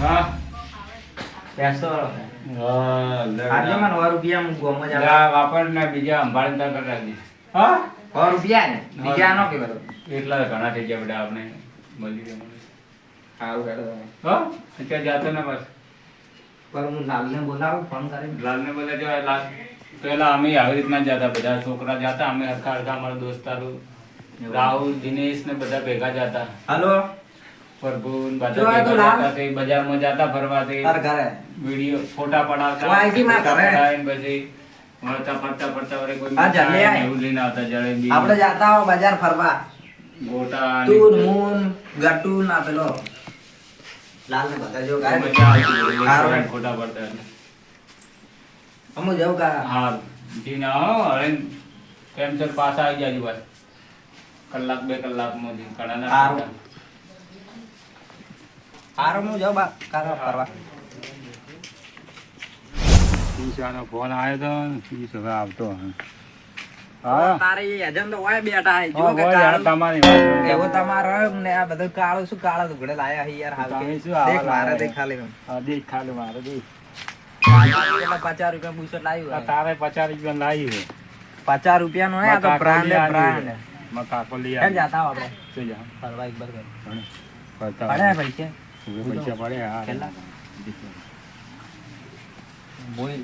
હા. પેસો આજે મને સો રૂપિયા હું ગોમ જ વાપર ને બીજા સંભાળીને તાર કરતા દી. હા? સો રૂપિયા ને બીજા નો કેવાય એટલા ઘણા થઈ ગયા બધા આપણે. મળી ગયા. મને. સારું હેડો હા? અત્યારે જાતો ને બસ. પર હું લાલને બોલાવું ફોન કરીને. લાલને બોલે લાલ. પેલા અમે આવી રીતના જતા બધા છોકરા જતા અમે હરખા હરખા અમારા દોસ્તારો રાહુલ દિનેશ ને બધા ભેગા જતા. હાલો? પ્રભુ ને જો બધા આ તો ભેગા લાલ. જતા તે બજારમાં જતા ફરવા તે તાર ફોટા પડાવતા વાય જી માં ઘરે. પડાવીને પછી મળતા ફરતા ફરતા વળી કોઈ આ જલ્દી મીઠાઈ આય. ને એવું લઈને આવતા જલેબી આપણે જાતા હો બજાર ફરવા ગોટા તું મૂન ગટુ ના પેલો લાલ ને બધા જો ગાય મજા આવતી સારું. હોય. ફોટા પડતા અમુ જવું કા હા હવે ટાઈમસર પાછા આવી જાજો બસ કલાક બે કલાકમાં ઘણા ના સારું. થતા. હારો હું જાઉં બા કાકા ફરવા ઈશાનો ફોન આવ્યો તો ને હવે આવતો હા તારી એજન્ટ હોય બેઠા હે જો કે હોય તમારી એવો તમારો ને આ બધું કાળું શું કાળા લુગડે લાયા હે યાર હાલ કે. દેખ મારે લાયા? દેખ હા, દેખ ખાલી મારે દેખ. પચાસ રૂપિયા પૂછો લાવ્યું તારે પચાસ રૂપિયા લાવી પચાસ રૂપિયા નો આ તો બ્રાન્ડ લઈ હે આવી બ્રાન્ડ છે. મકાકો લઈ હેડ આવી. જાતા આપણે શું જા? ફરવા એક બર ભણે. પૈસા હવે પૈસા પડે હા. કેટલા? બોલ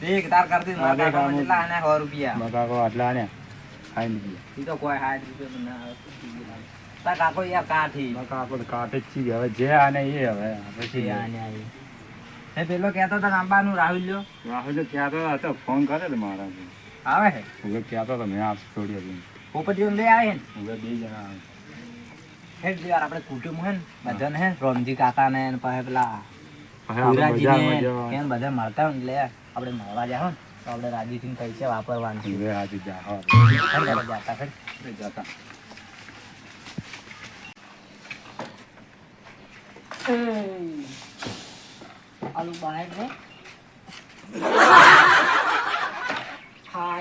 દેખ તાર કરતી હા, દેખ, કેટલા આને સો રૂપિયા મકાકો આટલા ને ખાઈ લીધી. ઈ તો કોઈ સાઠ રૂપિયા ના આવે. તાર કાકો યાર કાઠી મકાકો તો કાંઠે જ છીએ. હવે જે આને એ હવે પછી આને આઈ. એ પેલો કહેતો હતો આંબાનું રાહુલ લ્યો રાહુલ તો કહેતો હતો ફોન કરે તો મારા આવે હે હવે કહેતો હતો મેં આપશે થોડી હતી પોપટીઓ લઈ આવે ને હવે બે જણા આવે. હેડ યાર આપણે કુટુંબ હે ને બધાને હે રોમજી કાકા ને પછી પેલા. કેમ બધા મળતા હોય એટલે આપણે મળવા જાવ તો આપણે છે હા. જાતા જતા. આલુ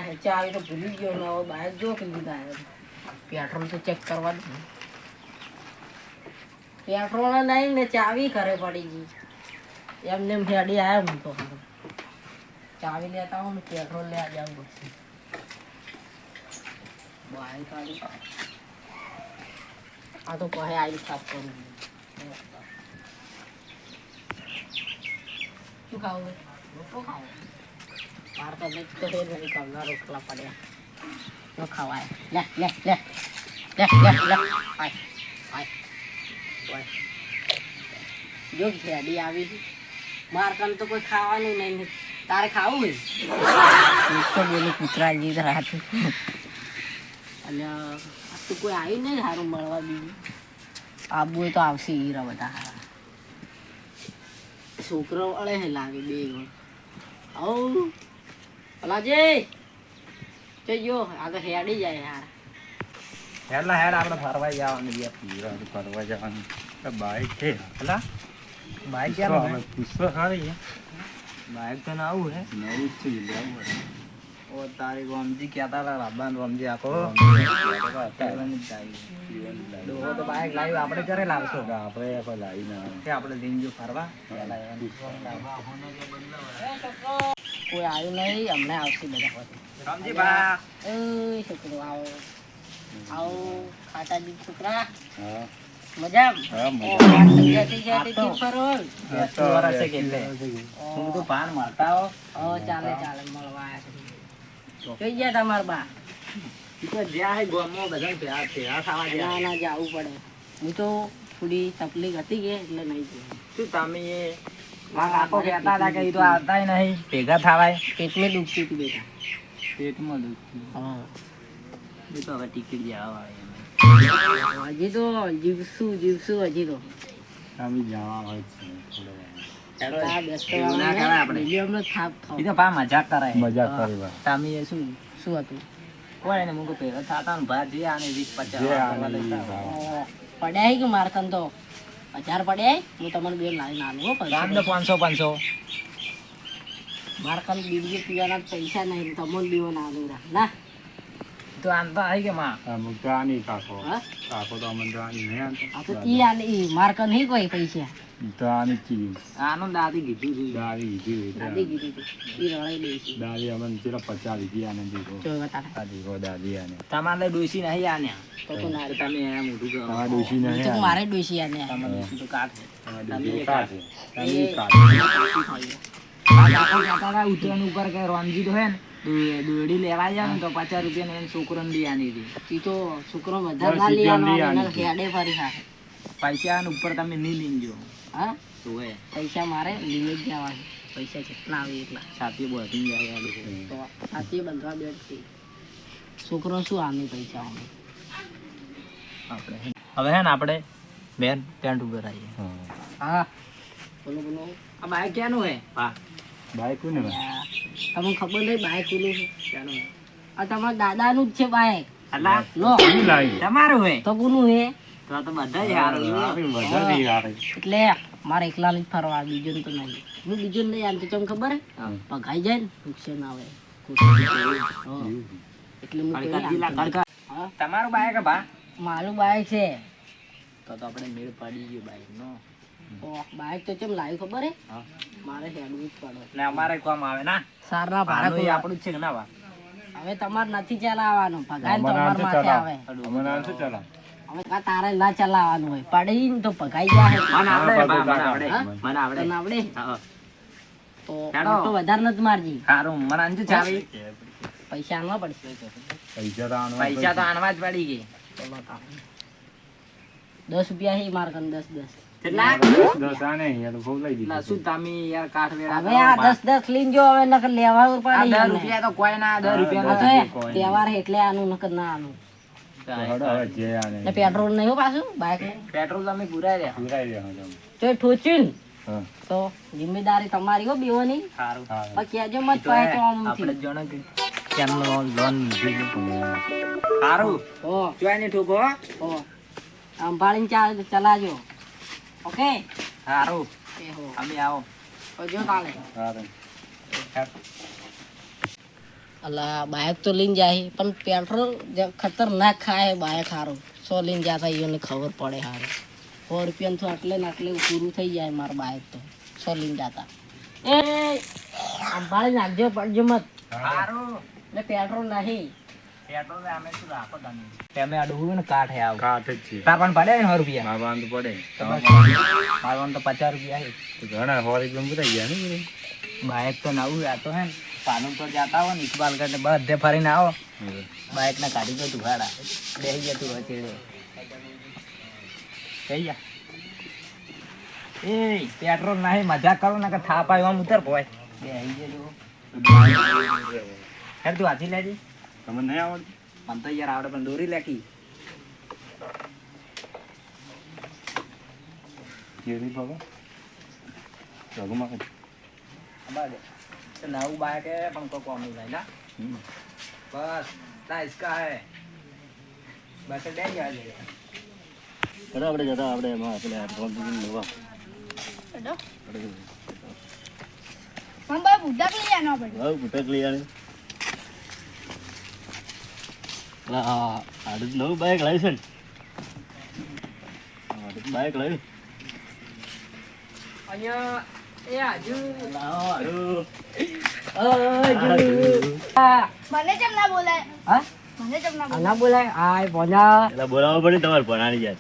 હે ચાવી તો ભૂલી ગયો ને હવે જો કે લીધા પેટ્રોલ તો ચેક કરવાનું પેટ્રોલ નહીં ને ચાવી ઘરે પડી ગઈ. એમને એમ હેડી આવ્યો હું તો ચાવી લેતા હું પેટ્રોલ લેવા જાઉં પછી. બાઈક આલી આ તો કહે આવી સાફ કરું શું ખાવું રોટલો પડ્યા. ખવાય. લે લે લે. લે લે લે આય આય ઓય. જો ખેડી આવી માર કન તો કોઈ ખાવાનું નહીં તારે ખાવું હોય તો બોલું કૂતરા જેવી રાત. અને તું કોઈ આવ્યું નહીં સારું મળવા બીજું. આબુ તો આવશે હીરા બધા હારા. છોકરો અળે હે લાગે બે આવ અલાજે. જો આ તો હેડી જાય યાર હેડલા હેડ આપણે ફરવા જવાનું હીરા ફરવા જવાનું. બાઈક છે. પેલા બાઈક પૂછો ક્યાં હવે, પૂછો ખરી બાઇક બાઈક તો ના આવું હે નવું જ છે. ઓ તારી રોમજી કહેતા હતા રાબાન રોમજી આખો ડોહો તો બાઈક લાવી આપણે ક્યારે લાવશો આપણે કોઈ લાવી ના કે આપણે દિન ફરવા કોઈ આવ્યું નહીં હમણાં આવશે બધા રામજી બા એ છોકરો આવો આવો ખાટા દી છોકરા હા. મજા હા, મજા. જતી જતી તી ફરો બેસતું વરસ છે કેટલે હું તો પાન મળતા હો ઓ ચાલે ચાલે મળવા આવ્યા છે જોઈ ગયા તમાર બા ઈ તો જ્યાં હે ગોમમાં બધા ભેળા ભેળા થવા ના જ્યાં ના જવું પડે હું તો થોડી તકલીફ હતી કે એટલે નહીં ગયો શું તમે એ મારા કાકો કહેતા હતા કે ઈ તો આવતાય નહીં ભેગા થવાય પેટમાં દુખતી હતી બેટા પેટમાં દુખતું હા એ તો હવે ટિકિટ જવા વાળી હજી તો જીવશું જીવશું હજી તો અમે જવા હોય ના ને ને પડ્યા કે મારકન તો હજાર પડ્યા હું તમને બે લાવીને આલું પાંચસો પાંચસો મારકન બીડીએ પીવાના પૈસા નહીં તમને દેવાના આલું રા ના તો આમ આવી કે માં અમુક તો આની કાકો કાકો તો અમને તો આની નહીં આનતો. આ તો ઈ આલે ઈ મારકન નહીં કોઈ પૈસા? તો આની ચીજ. આનું દાદી કીધું હતું દાવી જીવી દાદી કીધું ઈ રળાઈ દઈશું દાવી અમને ચેલા પચાવી ગયા આને દીધો. જો બતાવે આ દીધો દાદી આને તમારે ડોસી નહીં આને તો તો ના તમે એના મોઢું કરો. તમારા ડોશી નહીં તો મારે ડોસી આને તમારે ડોસી તો કાઢ છે તમારા તમે ડોશી તમે એ આ કાકા કહેતા હતા ઉપર કે રોમજી તો હે ને દો- દોરડી લેવા જાય તો પચાસ રૂપિયા ને છોકરો ને આની હતી ઈ તો છોકરો વધારે ના આની. હેડે ફરી હા. પૈસા ઉપર તમે નહીં લઈને હા? તો એ. પૈસા મારે લિમિટ જવા પૈસા જેટલા આવે એટલા. છાતી બોધી જાય આ લોકો. તો સાચી બંધવા બેઠ. છોકરો શું આમે પૈસા આપણે હવે હે ને આપણે બેન પેન્ટ ઉપર આવીએ. હા. બોલો બોલો. આ બાઈક ક્યાંનું હે? હા. બાઈક કોને યા, તમને ખબર નહીં બાઈક છે? હે આ તમારા દાદાનું જ છે બાઈક તમારું હે? તો કોનું છે તો આ તો બધા જ હારું છે. હારી વધારે હારી એટલે મારે એકલા જ ફરવા બીજું તો નહીં. હું બીજું નહીં આમ તો તમને ખબર પગાઈ જાય ને નુકસાન આવે. એટલે તમારું બાઈક મારું બાઈક છે. તો તો આપણે મેળ પડી ગયો બાઈક નો. તો તો કેમ લાવ્યું ખબર હે? મારે હેડવું જ પડે. અમારે કામ આવે ના? સારના ભાડા ભાડું એ કોઈ આપણું છે ના હવે તમારે નથી ચલાવવાનું. ભગાય ને તો અમારે અમારા આમ માથે આવે. અમને આમ ચલાવ. હવે તારે ના ચલાવવાનું હોય. પડી તો ભગાઈ જાય. મને આવડે મને આવડે. મને આવડે. તને આવડે. હા. તો તો વધારે નથી મારજી. સારું મને અંજુ ચાવી. પૈસા આનવા પડશે પૈસા તો આનો પૈસા તો આનવા જ પડી ગઈ. દસ રૂપિયા હી માર કન દસ દસ. કેટલા? દસ દસ આને યાર બહુ લઈ ના શું તમે યાર કાઠ વેળા હવે આ દસ દસ લઈને જો હવે નકર લેવા આ પડી દસ એમને. રૂપિયા તો કોઈ ના દસ રૂપિયા તો હે, કોઈ નહીં. તહેવાર હે એટલે આનું નકર ના આનું. તો હડો હવે જે આને ને પેટ્રોલ નહીં પાછું બાઇક પેટ્રોલ તમે પુરાઈ રહ્યા. પુરાઈ રહ્યા તો જિમ્મેદારી તમારી હો બેવાની સારું હા. પછી કહેજો મત પાય તો આપણે આમથી. કે કેમનો લોન સારું હો. ઠોકો ચલાજો. ઓકે સારું એ હો અમે આવો જો કાલે સારું અલા બાઇક તો લઈને જાય પણ પેટ્રોલ જે ખતરનાક ખાય બાઇક સારું સો લઈને જતા એને ખબર પડે સારું સો રૂપિયા તો આટલે ને આટલે પૂરું થઈ જાય મારું બાઇક તો સો લઈને જતા એ સંભાળી નાખજો પડજો મત સારું એટલે પેટ્રોલ નહીં પેટ્રોલ અમે શું રાખો તમે? આ ડૂબું ને કાઠે આવ. કાઠ જ છે. તાર પણ પડે ને સો રૂપિયા? માં બાંધ પડે. મારવાનું તો પચાસ રૂપિયા છે. ઘણા હોરી એકદમ બતાઈ ગયા ને. બાઇક તો નવું આ તો હે ને. પાલન પર જતા હો ને ઇકબાલ કરીને બધે ફરીને આવો. બાઇક ના કાઢી ગયો તું ભાડા બેસી ગયા હોય ચેડે કઈ ગયા એ પેટ્રોલ નહીં મજાક કરો ને કે થાપ આવ્યો આમ ઉતર પોય બે જજો હેર તું હાથી લેજી. તમને નહીં આવડતું મને તો યાર આવડે પણ દોરી લેખી કેરી બાબા રઘુમાં બાજે તો નવું બાઇક હે પણ કોઈ કોમ નહીં થાય ના હમ. બસ ના ઇસકા હે બસ બે જાય છે ચલો આપણે જતા આપણે એમાં આપણે ફોન લેવા હવે ભૂટક લઈ આને આડું નવું બાઈક લાવ્યું છે બાઈક લાવ્યું અહીંયા એ આજુ લાવો આડું મને કેમ ના બોલાય? હા? મને ના બોલાય? એટલે પડે તમારે ભણાની જાય.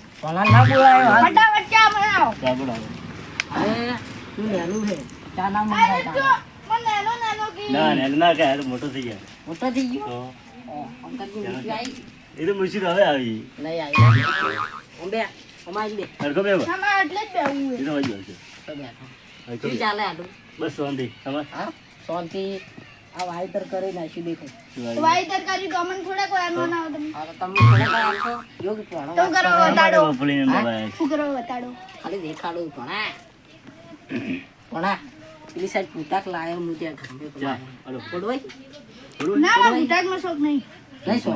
ના બોલાય ફટાફટ ચા બનાવો. ત્યાં બોલાવો અરે તું નેનું છે ચા ના. મને નાનો નાનો કી ના ને ના કહે મોટો થઈ જાય મોટો થઈ ગયો? એ તો મુશ્કેલ હવે આવી નહીં આવી બે અમારી બે હરકો બે એટલે જ બેવું એ તો વહી જશે તો બેઠો હરકો શું બે. ચાલે આટલું બસ શાંતિ તમારે હા શાંતિ આ વાયતર કરી નાખ્યું દેખો શું તો આવી? વાઈ તરકારી તો અમને થોડા કોઈ આનો ના આવે આ તમે થોડા આખો યોગ ભણો તો કરો બતાડો મગફળીને દબાય. શું કરો બતાડો ખાલી દેખાડું ભણા ભણા પેલી સાઈડ પૂતાક લાયો હું ત્યાં. હાલો. પડવાય? ના ના ગુજરાતનો શોખ નહીં. નહીં સો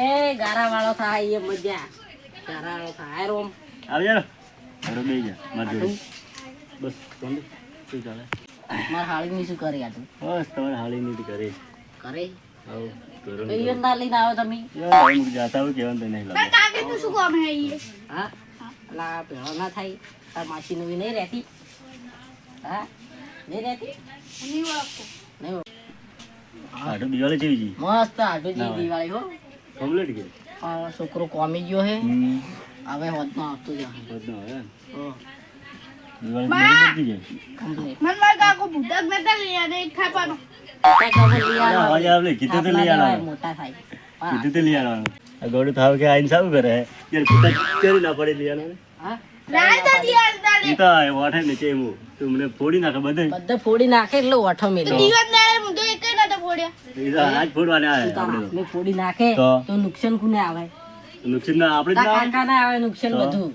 એ ગારા વાળો થાય એ મજા. ગારા વાળો થાય રોમ. જા ને. જા, મારી જોડે. બસ શાંતિ. શું ચાલે? મારા હાળીની શું કરી આટલું બસ તમારે નીતિ કરે. કરે? આવો કરો. તો ના લઈને આવો તમે? હું જાતા હોય કહેવાનું તો લાગે. કાકી તું શું કામ હે ઈ હા? અલા ભેળો ના થાય. તાર માસી નવી નહીં રહેતી. હા? નહીં રહેતી હું નહીં ઓળખતો નહીં આટલું દિવાળી જેવી છે મસ્ત આટલી ના હોય. દિવાળી હો કમ્પ્લીટ કે આ છોકરો કોમી ગયો હે હમ હવે હોદનો આવતો જ હે બધું હવે ને. હો દિવાળી બા! બધી બધી છે કમ્પ્લીટ મને મારા કાકો ભૂતક નતા લઈ આવ્યા એક ખાપાનો અરે, અવાજ આવે કીધું તો લઈ આવવાનું મોટા થાય કીધું તો લઈ આવવાનું આ ગોળું થાવ કે આઈને સારું કરે હે યાર કીધા ચરી ના પડે લઈ આવવાનું તો ફોડી નાખે બધે. બધે ફોડી નાખે એટલે ઓઠો મેલે દિવાલ દાડે હું તો એક નતો ફોડ્યા. આજ ફોડવાને આવે આપણે ફોડી નાખે તો? તો નુકસાન કોને આવે? નુકસાન ના આપણે જ તાર ના આવે. કાકા ના આવે નુકસાન બધું.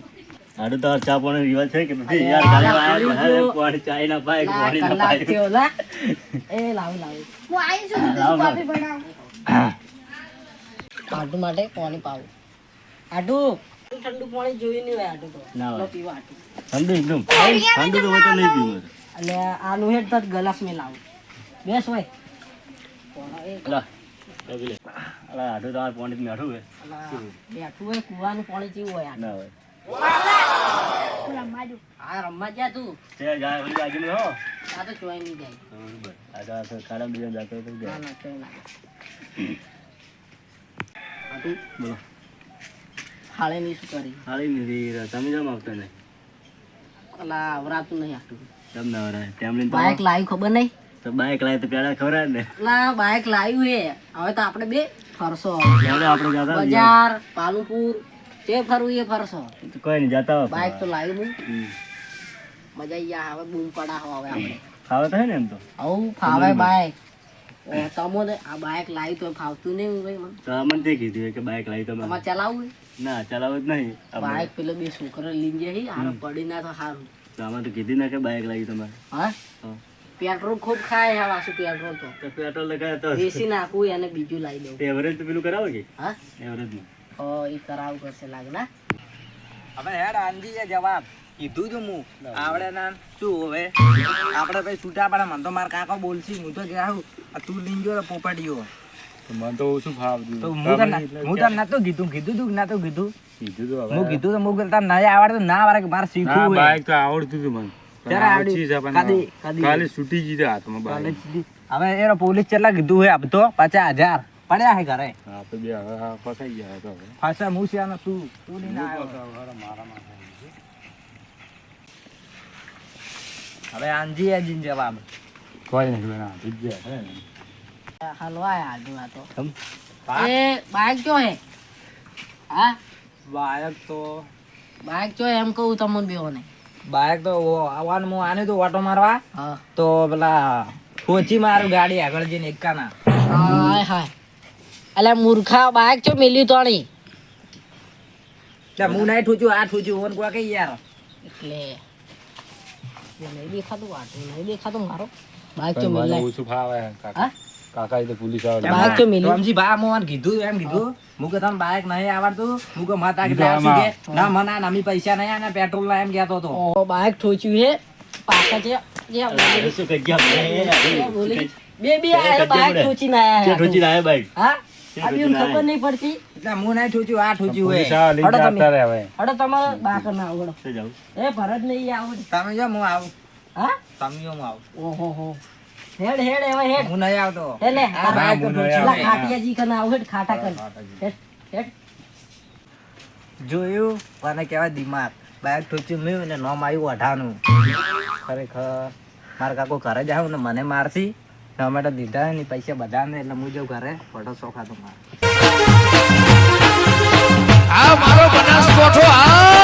આડું તો ચા પાણી રિવાજ છે કે નથી યાર કાલે આયા ફોડી ઘરે ગયો. પાણી ચાય ના પાય પાણી ના પાય. એ લાવ લાવ. હું આઈ છું તો લાવ, લાવ. કોફી બનાવું. આટુ માટે પાણી પાવું. આટુ ઠંડુ પાણી જોઈ નહીં હોય આટુ તો. ના પીવા આટુ. ઠંડુ એકદમ. ઠંડુ તો હોય તો નહીં પીવું એટલે આનું હેડ તો ગલાસ મેં લાવું. બેસ હોય? પોણા એ અલા અલા તો આ પાણી તો મેઠું હે અલા, બેઠું હોય કુવાનું પાણી જેવું હોય આટુ. ના હોય. આ રમવા જા તું. છે જાય ઓલી બાજુમાં હો. આ તો ચોય નહીં જાય. બરોબર આ તો આ તો ખાડા બીજા જાતો તો ના જાય. ના ચોય ના. જાય. આટુ બોલો. હાળે નહીં શું કરી હાલી નથી તમે જમ આવતા નહીં. કલા આવરાતું નહીં આટલું. તમને ના વરાય ટેમલીન તો બાઇક લાવી ખબર નહીં? તો બાઈક લાવી તો પેલા ખબર ને. ના બાઇક લાવ્યું હે. હવે તો આપણે બે ફરશો આપણે જતા બજાર પાલનપુર જે ફરવું એ ફરશો કોઈ નહીં જતા હોય બાઇક તો લાવ્યું હું. મજા આવી હવે બૂમ પડા હવે આપણે. ફાવે તો હે ને એમ તો. આવું ફાવે બાઇક તમો ને આ બાઇક લાવી તો ફાવતું નહીં ભાઈ. મને તો તે કીધું કે બાઈક લાવી તમે તમારે ચલાવવું ના ચલાવો જ નહીં. બાઇક પેલો બે છોકરા લઈને જાય હારે પડી ના તો સારું તો તો કીધી ના કે બાઈક લાવી તમારે. હા. પેટ્રોલ ખૂબ ખાય હે વાસુ પેટ્રોલ તો. પેટ્રોલ તો બેસી નાખું એને બીજું લાવી દઉં. એવરેજ તો પેલું કરાવો કે? હા? એવરેજનું. ઓ એ કરાવવું કરશે લાગના. હવે હેડ આંધી છે જવાબ. કીધું તું હું. આવડે ના શું હવે આપણે ભાઈ છૂટા પડે મને તો મારા કાકા બોલશી હું તો ગયા હું તું લઈને ગયો મને તો ઓછું ભાવ હું તને નતું કીધું કીધું તું કે નતું કીધું? કીધું તો હું કીધું તો હું તને નહીં આવડતું ના મારે શીખવું હોય. બાઈક તો આવડતું હતું મને? કાલે છૂટી હાથમાં સુધી. હવે એનો પોલીસ કેટલા કીધું આપતો પચાસ હજાર. પડ્યા હે ઘરે? હા હા ફસાઈ ગયા તો હું છે તું તું લઈને આવ્યો હવે આંજી આજી જવાબ. કોઈ નહીં બેના જગ્યા હે. હલવાય આજુ આ તો તમ એ બાઇક કયો હે? હા? બાયક તો બાઇક કયો એમ કહું તમને બેઓ ને બાયક તો આવવાનું હું આને તો ઓટો મારવા. હા. તો પેલા ખોચી મારું ગાડી આગળ જઈને એકાના. હાય હાય. અલ્યા મૂર્ખા બાઇક ચો મેલ્યું તણી. એટલે હું નહીં ઠૂચ્યું આ ઠૂચ્યું ઓન કોઈ કઈ યાર. એટલે એ નહીં દેખાતું વાટું નહીં દેખાતું મારો બાઇક ચો પણ ઓછું ફાવે કાકા કાકા એ તો પોલીસ આવે બાઈક તો મિલી. રામજી બા મોહન કીધું એમ કીધું હું તને બાઈક નહીં આવડતું મુકે કે માતા કે. ના મને નમી પૈસા નહીં પેટ્રોલ ના એમ કહેતો હતો ઓ બાઇક ઠોચ્યું છે પાછા જે જે શું કઈ ગયા બોલી બે બે આ બાઇક ઠોચીને આયા છે ઠોચી લાવે બાઈક હા અભી ખબર નહીં પડતી એટલે હું નહીં ઠૂચ્યું આ ઠૂચ્યું હોય. હડો તમે. જતા રહે હવે. હડો તમારે બાકર ના આવડો એ ભરત નહીં આવડે તમે જો હું આવું. હા? તમે જો હું આવું. ઓહો હો. હેડ હેડ હવે હેડ. હું નહીં આવતો. એટલે આ બાઈક તો હું નહીં ઠૂચ્યું પેલા હોય. ખાટિયાજી કને આવ હેડ ખાટા કન હેડ હેડ. જોયું? મને કહેવાય દિમાગ. બાઈક ઠોચ્યું મેં ને નોમ આવ્યું અઢાનું ખરેખર મારા કાકો ઘરે જાવ ને મને મારથી. ટમેટા દીધા ને પૈસા બધા ને એટલે હું જાઉં ઘરે. ફોટો શોખ હતો મારે આ મારો બનાસકોઠો આ